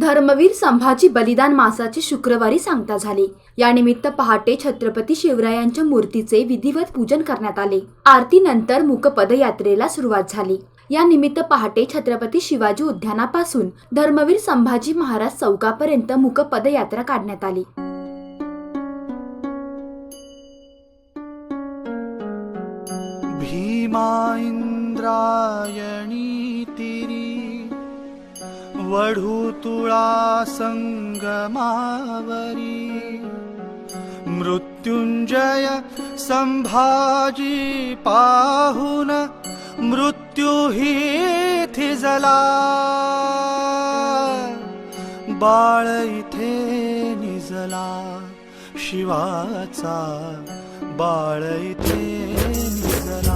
धर्मवीर संभाजी बलिदान मासाची शुक्रवारी सांगता झाली. यानिमित्त पहाटे छत्रपती शिवरायांच्या मूर्तीचे विधिवत पूजन करण्यात आले. आरतीनंतर मूकपदयात्रेला सुरुवात झाली. या निमित्त पहाटे छत्रपती शिवाजी उद्यानापासून धर्मवीर संभाजी महाराज चौकापर्यंत मूकपदयात्रा काढण्यात आली. भीमा इंद्रायणी वढूतुळा संगमावरी. मृत्युंजय संभाजी पाहुन मृत्यू ही थिजला. बाळ इथे निजला शिवाचा बाळ इथे निजला.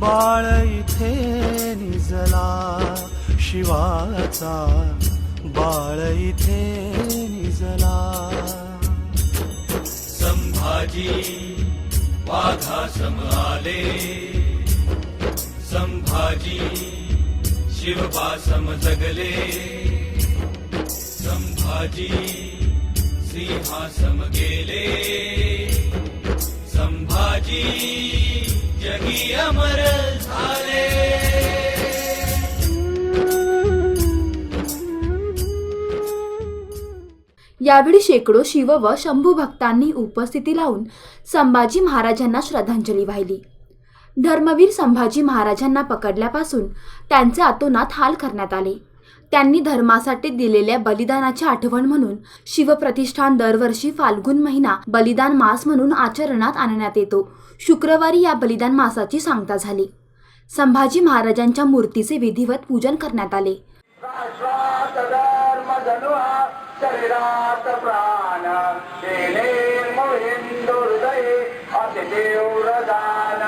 बाळ इथे निजला. शिवाचा बाळ इथे निजला. संभाजी वाघासम आले संभाजी शिवबासम जगले संभाजी सिंहासम गेले संभाजी जगी यावेळी शेकडो शिव व शंभू भक्तांनी उपस्थिती लावून संभाजी महाराजांना श्रद्धांजली वाहिली. धर्मवीर संभाजी महाराजांना पकडल्यापासून त्यांचे अतोनात हाल करण्यात आले. त्यांनी धर्मासाठी दिलेल्या बलिदानाची आठवण म्हणून शिवप्रतिष्ठान दरवर्षी फाल्गुन महिना बलिदान मास म्हणून आचरणात आणण्यात येतो. शुक्रवारी या बलिदान मासाची सांगता झाली. संभाजी महाराजांच्या मूर्तीचे विधिवत पूजन करण्यात आले. धर्म शरीरात प्राण केले मोहीम दुर्दयी अति तीव्र दान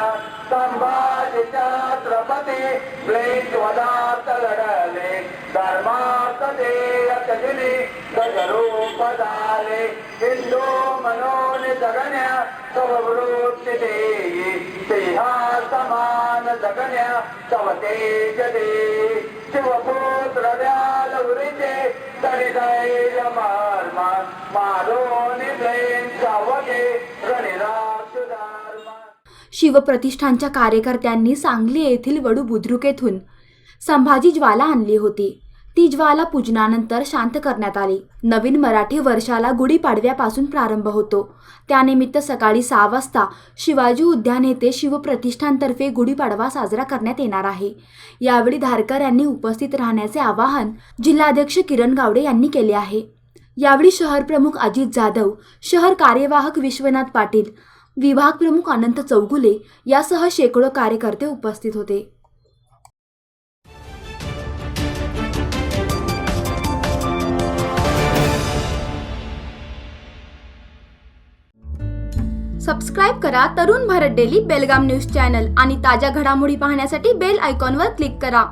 संभाजी छत्रपती ब्लेच वदात लढले धर्मात देयत दिली गजरूप झाले हिंदू मनोन जगण्या स्ववृत्ती देई सिंहासमान जगण्या तव तेज दे शिवप्रतिष्ठानच्या कार्यकर्त्यांनी सांगली येथील वडू बुद्रुक येथून संभाजी ज्वाला आणली होती. ती ज्वाला पूजनानंतर शांत करण्यात आली. नवीन मराठी वर्षाला गुढीपाडव्यापासून प्रारंभ होतो. त्यानिमित्त सकाळी सहा वाजता शिवाजी उद्यान येथे शिवप्रतिष्ठानतर्फे गुढीपाडवा साजरा करण्यात येणार आहे. यावेळी धारकर यांनी उपस्थित राहण्याचे आवाहन जिल्हाध्यक्ष किरण गावडे यांनी केले आहे. यावेळी शहर प्रमुख अजित जाधव शहर कार्यवाहक विश्वनाथ पाटील विभाग प्रमुख अनंत चौगुले यासह शेकडो कार्यकर्ते उपस्थित होते. सबस्क्राईब करा Tarun Bharat daily Belgaum news channel आणि ताज्या घडामोडी पाहण्यासाठी बेल आयकॉनवर क्लिक करा.